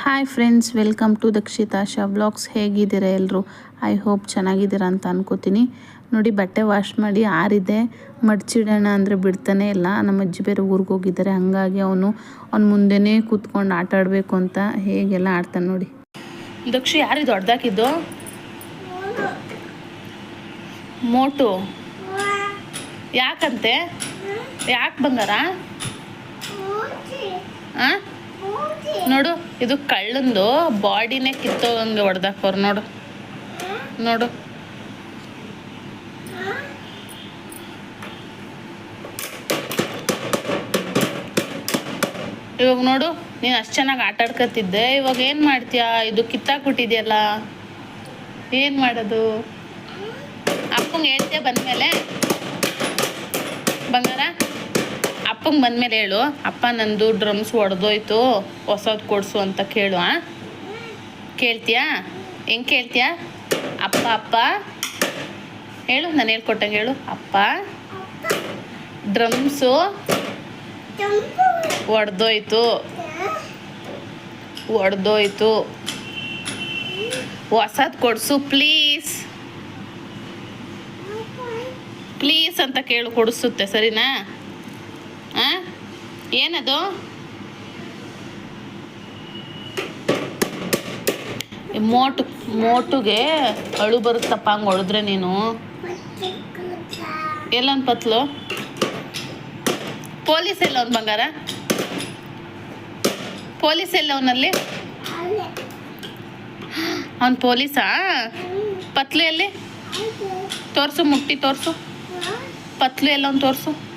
Hi friends welcome to Dakshitasha blogs ಹೇಗಿದ್ದೀರಾ ಎಲ್ಲರೂ I hope ಚೆನ್ನಾಗಿದ್ದೀರಾ ಅಂತ ಅನ್ಕೋತೀನಿ. ನೋಡಿ, ಬಟ್ಟೆ ವಾಶ್ ಮಾಡಿ ಆರಿದೆ. ಮಡ್ಚಿಡೋಣ ಅಂದರೆ ಬಿಡ್ತಾನೆ ಇಲ್ಲ. ನಮ್ಮ ಅಜ್ಜಿ ಬೇರೆ ಊರಿಗೆ ಹೋಗಿದ್ದಾರೆ. ಹಾಗಾಗಿ ಅವನು, ಅವ್ನ ಮುಂದೆನೇ ಕೂತ್ಕೊಂಡು ಆಟ ಆಡಬೇಕು ಅಂತ ಹೇಗೆಲ್ಲ ಆಡ್ತಾನೆ ನೋಡಿ. ದಕ್ಷಿ ಯಾರಿದು ದೊಡ್ಡದಾಕಿದ್ದು ಮೋಟು. ಯಾಕಂತೆ? ಯಾಕೆ ಬಂಗಾರ? ಹಾಂ ನೋಡು, ಇದು ಕಳ್ಳಂದು ಬಾಡಿನೇ ಕಿತ್ತೋಗಂಗೆ ಹೊಡೆದಾಕೋರು ನೋಡು. ನೋಡು. ಇವಾಗ ನೋಡು, ನೀನು ಅಷ್ಟು ಚೆನ್ನಾಗಿ ಆಟ ಆಡ್ಕೊತಿದ್ದೆ ಇವಾಗ ಏನು ಮಾಡ್ತೀಯಾ? ಇದು ಕಿತ್ತಾಕ್ಬಿಟ್ಟಿದ್ಯಲ್ಲ. ಏನು ಮಾಡೋದು? ಅಪ್ಪಂಗೆ ಹೇಳ್ತೀಯ ಬಂದಮೇಲೆ? ಬಂಗಾರ? ಅಪ್ಪಂಗೆ ಬಂದ್ಮೇಲೆ ಹೇಳು, ಅಪ್ಪ, ನಂದು ಡ್ರಮ್ಸ್ ಒಡೆದೋಯ್ತು, ಹೊಸದು ಕೊಡಿಸು ಅಂತ ಕೇಳು, ಆ? ಕೇಳ್ತೀಯಾ? ಹೆಂಗೆ ಕೇಳ್ತೀಯಾ? ಅಪ್ಪ ಅಪ್ಪ. ಹೇಳು, ನಾನು ಹೇಳ್ಕೊಟ್ಟಂಗೆ ಹೇಳು. ಅಪ್ಪ, ಡ್ರಮ್ಸು ಒಡೆದೋಯ್ತು ಒಡೆದೋಯ್ತು. ಹೊಸದು ಕೊಡಿಸು, ಪ್ಲೀಸ್. ಪ್ಲೀಸ್ ಅಂತ ಕೇಳು, ಕೊಡಿಸುತ್ತೆ, ಸರಿನಾ? ಏನದು? ಮೋಟು, ಮೋಟುಗೆ ಅಳು ಬರುತ್ತಪ್ಪ ಹಂಗೆ ಹೊಡೆದ್ರೆ ನೀನು. ಎಲ್ಲೊಂದು ಪತ್ಲು? ಪೊಲೀಸ್ ಎಲ್ಲ ಅವ್ನು ಬಂಗಾರ? ಪೊಲೀಸ್ ಎಲ್ಲ ಅವನಲ್ಲಿ ಅವ್ನು ಪೊಲೀಸಾ? ಪತ್ಲು ಎಲ್ಲಿ? ತೋರಿಸು ಮುಟ್ಟಿ ತೋರಿಸು. ಪತ್ಲು ಎಲ್ಲವನ್ ತೋರಿಸು.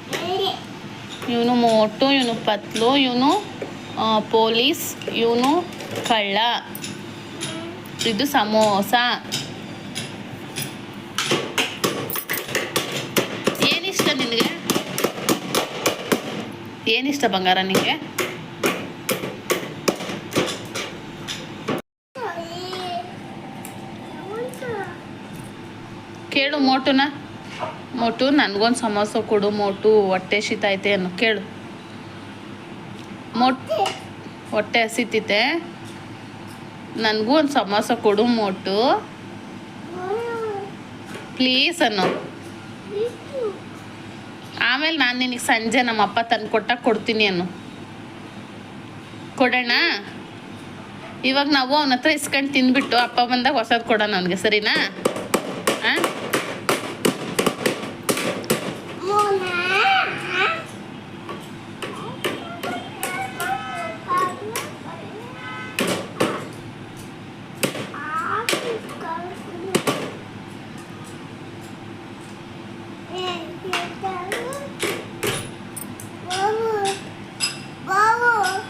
ಇವನು ಮೋಟು, ಇವನು ಪತ್ಲು, ಇವನು ಪೊಲೀಸ್, ಇವನು ಕಳ್ಳ. ಇದು ಸಮೋಸ. ಏನಿಷ್ಟ ನಿನಗೆ? ಏನಿಷ್ಟ ಬಂಗಾರ ನಿನಗೆ? ಕೇಳು ಮೋಟುನ. ಮೋಟು, ನನಗೊಂದು ಸಮೋಸ ಕೊಡು ಮೋಟು, ಹೊಟ್ಟೆ ಹಸಿತೈತೆ ಅನ್ನು ಕೇಳು. ಮೋಟ್, ಹೊಟ್ಟೆ ಹಸಿತೈತೆ ನನಗೂ ಒಂದು ಸಮೋಸ ಕೊಡು ಮೋಟು. ಪ್ಲೀಸ್ ಅನ್ನು. ಆಮೇಲೆ ನಾನು ನಿನಗೆ ಸಂಜೆ ನಮ್ಮ ಅಪ್ಪ ತಂದು ಕೊಟ್ಟಾಗ ಕೊಡ್ತೀನಿ ಅನ್ನು. ಕೊಡೋಣ ಇವಾಗ ನಾವು ಅವನ ಹತ್ರ ಇಸ್ಕೊಂಡು ತಿಂದ್ಬಿಟ್ಟು ಅಪ್ಪ ಬಂದಾಗ ಹೊಸದು ಕೊಡೋಣ ಅವನಿಗೆ, ಸರಿನಾ?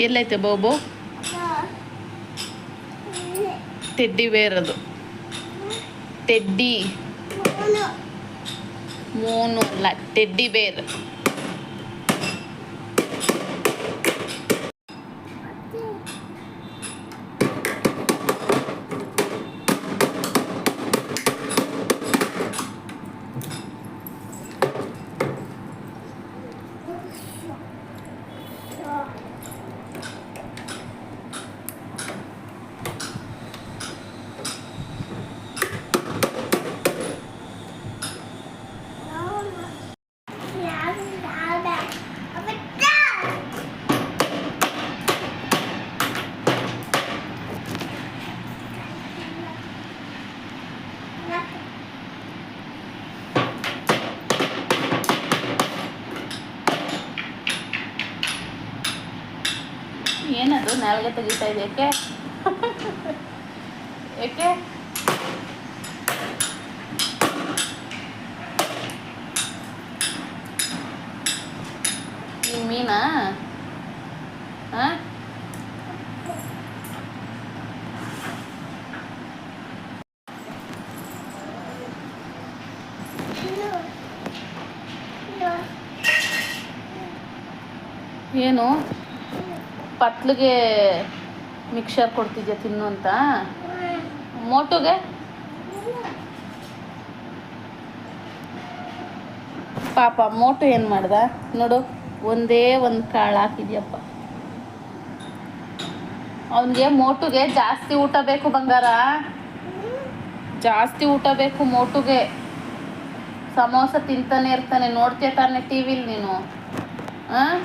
ಎಲ್ಲೈತೆ ಬಾಬು? ಟೆಡ್ಡಿ ಬೇರ್ ಅದು ಟೆಡ್ಡಿ ಮೋನು ಅಲ್ಲ ಟೆಡ್ಡಿ ಬೇರ್. ಏನದು ನಾಲ್ಗೆ ತೆಗಿತಾ ಇದೆ ಯಾಕೆ? ಯಾಕೆ? ನಿಮ್ಮ ಮೀನಾ? ಹಾಂ ಏನು? ಪತ್ಲಿಗೆ ಮಿಕ್ಸರ್ ಕೊಡ್ತಿದ್ಯಾ ತಿನ್ನು ಅಂತ? ಮೋಟುಗೆ? ಪಾಪ, ಮೋಟು ಏನು ಮಾಡ್ದ? ನೋಡು, ಒಂದೇ ಒಂದು ಕಾಳು ಹಾಕಿದ್ಯಪ್ಪ. ಅವನಿಗೆ ಮೋಟುಗೆ ಜಾಸ್ತಿ ಊಟ ಬೇಕು ಬಂಗಾರ. ಜಾಸ್ತಿ ಊಟ ಬೇಕು ಮೋಟುಗೆ. ಸಮೋಸ ತಿಂತಾನೆ ಇರ್ತಾನೆ, ನೋಡ್ತೀಯ ತಾನೆ ಟಿ ವಿಲಿ ನೀನು? ಆ?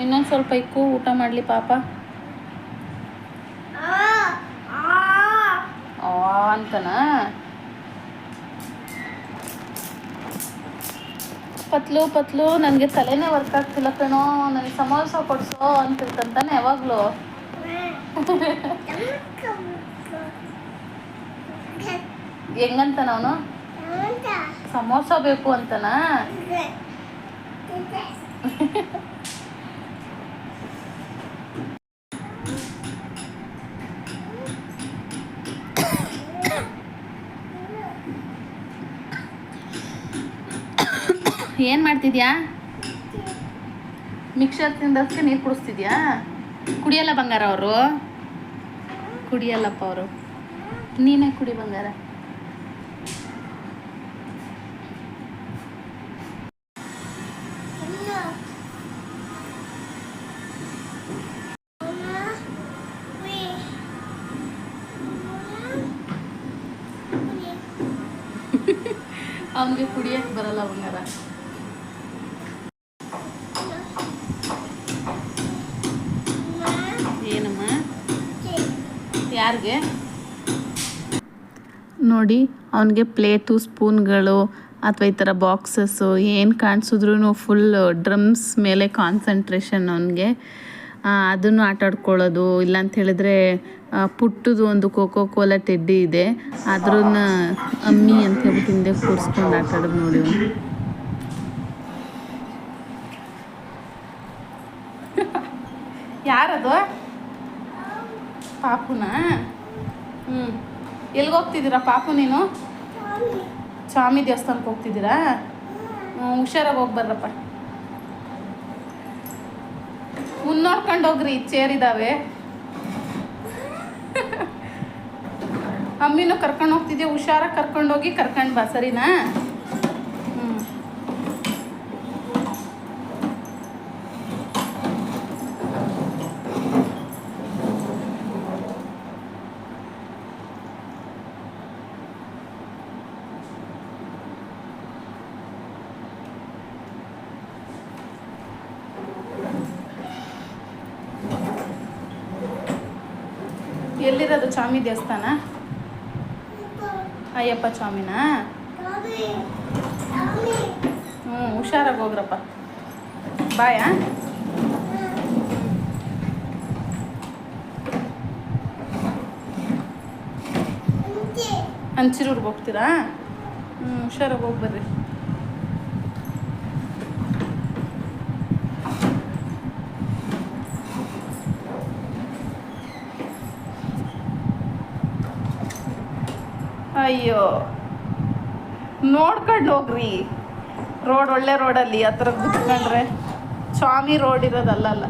ಇನ್ನೊಂದು ಸ್ವಲ್ಪ ಇಕ್ಕು, ಊಟ ಮಾಡಲಿ ಪಾಪ. ಅಂತನಾ? ಪತ್ಲು ಪತ್ಲು, ನನಗೆ ತಲೆನೇ ವರ್ಕ್ ಆಗ್ತಿಲ್ಲ ಕಣೋ, ನನಗೆ ಸಮೋಸ ಕೊಡ್ಸೋ ಅಂತಿರ್ತಂತಾನೆ ಯಾವಾಗಲೂ. ಹೆಂಗಂತಾನ ಅವನು? ಸಮೋಸ ಬೇಕು ಅಂತನಾ? ಏನು ಮಾಡ್ತಿದ್ಯಾ ಮಿಕ್ಸರ್ ತಿಂದಕ್ಕೆ ನೀರು ಕುಡಿಸ್ತಿದ್ಯಾ ಕುಡಿಯಲ್ಲ ಬಂಗಾರ ಅವರು ಕುಡಿಯಲ್ಲಪ್ಪ ಅವರು ನೀನೇ ಕುಡಿ ಬಂಗಾರ ಅವನಿಗೆ ಕುಡಿಯಕ್ಕೆ ಬರಲ್ಲ ಬಂಗಾರ ಯಾರಿಗೆ? ನೋಡಿ ಅವನಿಗೆ ಪ್ಲೇಟು ಸ್ಪೂನ್ಗಳು ಅಥವಾ ಈ ಥರ ಬಾಕ್ಸಸ್ಸು ಏನು ಕಾಣಿಸಿದ್ರೂ ಫುಲ್ ಡ್ರಮ್ಸ್ ಮೇಲೆ ಕಾನ್ಸಂಟ್ರೇಷನ್ ಅವನಿಗೆ. ಅದನ್ನು ಆಟ ಆಡ್ಕೊಳ್ಳೋದು ಇಲ್ಲಾಂತ ಹೇಳಿದ್ರೆ ಆ, ಪುಟ್ಟದು ಒಂದು ಕೋಕೋ ಕೋಲಾ ಟೆಡ್ಡಿ ಇದೆ. ಅದ್ರನ್ನ ಅಮ್ಮಿ ಅಂತ ಹೇಳ್ಬಿಟ್ಟು ಹಿಂದೆ ಕೂರಿಸ್ಕೊಂಡು ಆಟಾಡೋದು ನೋಡಿ ಅವ್ನು. ಯಾರದು ಪಾಪುನ? ಹ್ಞೂ ಎಲ್ಲಿಗೆ ಹೋಗ್ತಿದ್ದೀರಾ ಪಾಪು ನೀನು? ಸ್ವಾಮಿ ದೇವಸ್ಥಾನಕ್ಕೆ ಹೋಗ್ತಿದ್ದೀರಾ? ಹ್ಞೂ ಹುಷಾರಾಗಿ ಹೋಗ್ಬರ್ರಪ್ಪ ಮುನ್ನೋಡ್ಕೊಂಡು ಹೋಗ್ರಿ ಚೇರ್ ಇದ್ದಾವೆ ಅಮ್ಮಿನೂ ಕರ್ಕೊಂಡು ಹೋಗ್ತಿದ್ಯಾ? ಹುಷಾರಾಗಿ ಕರ್ಕೊಂಡೋಗಿ ಕರ್ಕೊಂಡು ಬಾ, ಸರಿನಾ ಹ್ಞೂ ಎಲ್ಲಿರೋದು ಸ್ವಾಮಿ ದೇವಸ್ಥಾನ? ಅಯ್ಯಪ್ಪ ಸ್ವಾಮಿನಾ ಹ್ಞೂ ಹುಷಾರಾಗಿ ಹೋಗ್ರಪ್ಪ. ಬಾಯಾ? ಹಂಚಿರೂರ್ಗೆ ಹೋಗ್ತೀರಾ? ಹ್ಞೂ ಹುಷಾರಾಗಿ ಹೋಗಿ ಅಯ್ಯೋ. ನೋಡ್ಕೊಂಡು ಹೋಗ್ರಿ. ರೋಡ್ ಒಳ್ಳೆ ರೋಡಲ್ಲಿ ಹತ್ರ ಕುತ್ಕೊಂಡ್ರೆ ಸ್ವಾಮಿ ರೋಡ್ ಇರೋದಲ್ಲಲ್ಲ.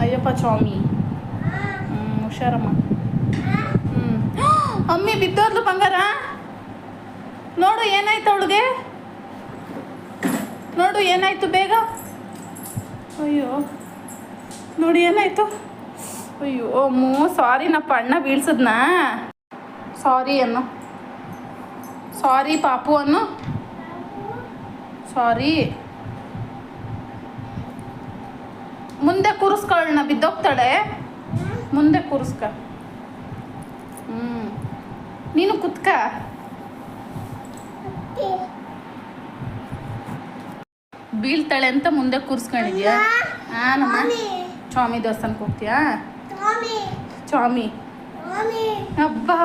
ಅಯ್ಯಪ್ಪ ಸ್ವಾಮಿ. ಹ್ಞೂ ಹುಷಾರಮ್ಮ. ಹ್ಞೂ ಅಮ್ಮಿ, ಬಿದ್ದೋದ್ಲು ಬಂಗಾರ? ನೋಡು, ಏನಾಯ್ತು ಅವಳಿಗೆ? ನೋಡು, ಏನಾಯ್ತು ಬೇಗ? ಅಯ್ಯೋ. ನೋಡಿ, ಏನಾಯ್ತು? ಅಯ್ಯೋ, ಮೂ ಸಾರಿ ನಪ್ಪ, ಅಣ್ಣ ಬೀಳ್ಸದ್ನಾ? ಸಾರಿ ಅನ್ನು ಸಾರಿ ಪಾಪು ಅನ್ನು ಸಾರಿ ಮುಂದೆ ಕೂರಿಸ್ಕೊಳ್ಳೋಣ ಬಿದ್ದೋಗ್ತಾಳೆ. ಮುಂದೆ ಕೂರಿಸ್ಕ. ಹ್ಞೂ ನೀನು ಕುತ್ಕ. ಬೀಳ್ತಾಳೆ ಅಂತ ಮುಂದೆ ಕೂರಿಸ್ಕೊಂಡಿದ್ಯಾ? ಹಾನಮ್ಮ ಸ್ವಾಮಿ. ದೇವಸ್ಥಾನಕ್ಕೆ ಹೋಗ್ತೀಯಾ? ಸ್ವಾಮಿ. ಅಬ್ಬಾ.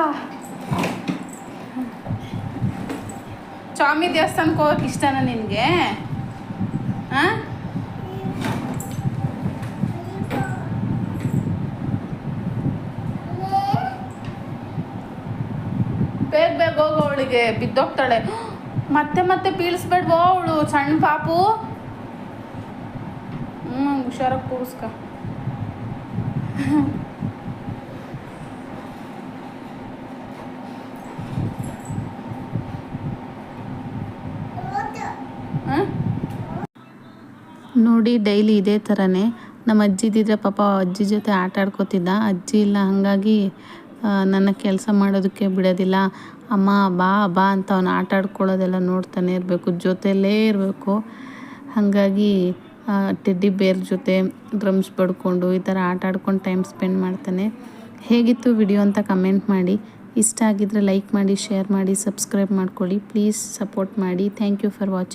ಸ್ವಾಮಿ ದೇವಸ್ಥಾನಕ್ಕೆ ಹೋಗಕ್ಕೆ ಇಷ್ಟನಾ ನಿನಗೆ? ಹಾಂ ಬೇಗ ಬೇಗ ಹೋಗು ಅವಳಿಗೆ, ಬಿದ್ದೋಗ್ತಾಳೆ. ಮತ್ತೆ ಮತ್ತೆ ಪೀಳಿಸ್ಬೇಡ್ವೋ ಅವಳು, ಸಣ್ಣ ಪಾಪು. ಹ್ಞೂ ಹುಷಾರಾಗಿ ಕೂರಿಸ್ಕ ಹಾಂ ನೋಡಿ ಡೈಲಿ ಇದೇ ಥರನೇ. ನಮ್ಮ ಅಜ್ಜಿ ಇದ್ದಿದ್ರೆ ಪಾಪ ಅಜ್ಜಿ ಜೊತೆ ಆಟ ಆಡ್ಕೋತಿದ್ದ. ಅಜ್ಜಿ ಇಲ್ಲ, ಹಾಗಾಗಿ ನನ್ನ ಕೆಲಸ ಮಾಡೋದಕ್ಕೆ ಬಿಡೋದಿಲ್ಲ. ಅಮ್ಮ, ಬಾ ಬಾ ಅಂತ ಅವನು ಆಟ ಆಡ್ಕೊಳ್ಳೋದೆಲ್ಲ ನೋಡ್ತಾನೆ ಇರಬೇಕು. ಜೊತೆಯಲ್ಲೇ ಇರಬೇಕು. ಹಾಗಾಗಿ ಟೆಡ್ಡಿ ಬೇರ್ ಜೊತೆ, ಡ್ರಮ್ಸ್ ಬಡ್ಕೊಂಡು ಈ ಥರ ಆಟ ಆಡ್ಕೊಂಡು ಟೈಮ್ ಸ್ಪೆಂಡ್ ಮಾಡ್ತಾನೆ. ಹೇಗಿತ್ತು ವಿಡಿಯೋ ಅಂತ ಕಮೆಂಟ್ ಮಾಡಿ. ಇಷ್ಟ ಆಗಿದ್ದರೆ ಲೈಕ್ ಮಾಡಿ, ಶೇರ್ ಮಾಡಿ, ಸಬ್ಸ್ಕ್ರೈಬ್ ಮಾಡ್ಕೊಳ್ಳಿ. ಪ್ಲೀಸ್ ಸಪೋರ್ಟ್ ಮಾಡಿ. Thank you for watching